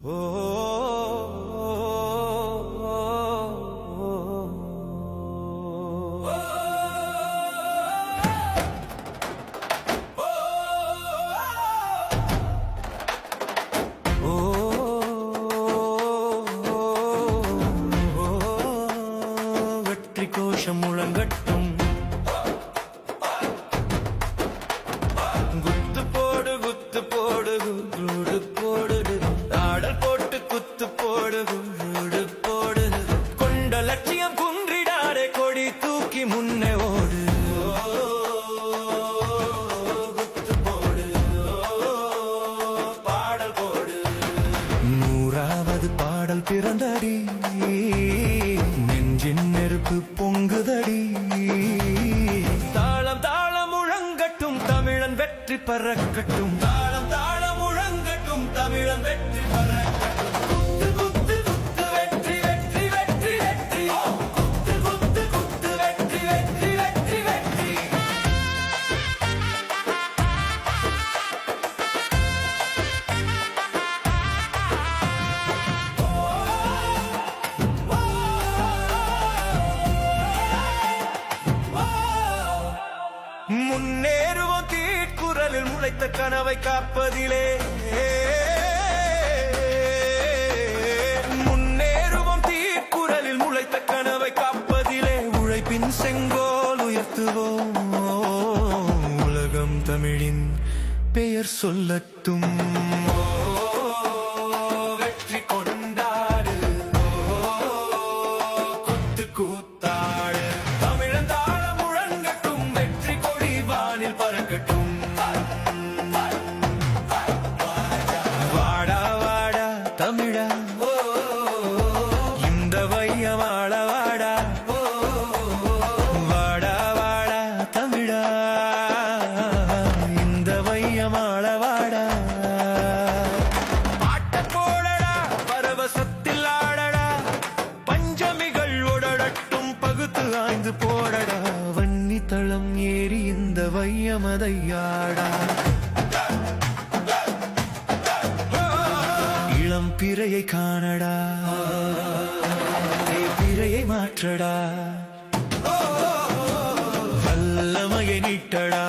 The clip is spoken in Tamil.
வெற்றி கோஷம் இதயம் குன்றிடாரே கொடி தூக்கி முன்னே ஓடு. குத்து போடு பாடல் போடு நூறாவது பாடல் பிறந்தடி. நெஞ்சின் நெருப்பு பொங்குதடி. தாளம் தாளம் முழங்கட்டும் தமிழன் வெற்றி பறக்கட்டும். தாளம் தாளம் முழங்கட்டும் தமிழன் வெற்றி பறக்கட்டும் முன்னேறுவோம் தீட்குரலில் முளைத்த கனவை காப்பதிலே. முன்னேறுவோம் தீட்குரலில் முளைத்த கனவை காப்பதிலே. உழைப்பின் செங்கோல் உயர்த்துவோம். உலகம் தமிழின் பெயர் சொல்லட்டும். வெற்றி கொண்டாடு. கூத்தா பறக்கட்டும். வாடா வாடா தமிழா. இந்த வைய வாழ வாடா. வாடா வாடா தமிழா. இந்த வைய வாழ வாடா. பாட்ட போடடா பரவசத்தில் ஆடடா. பஞ்சமிகள் ஒடடட்டும் பகுத்து ஆய்ந்து போடடா. தளம் ஏறி இந்த வையமதையாடா. இளம் பிறையை காணடா. பிறையை மாற்றடா. வல்லமையை நீட்டடா.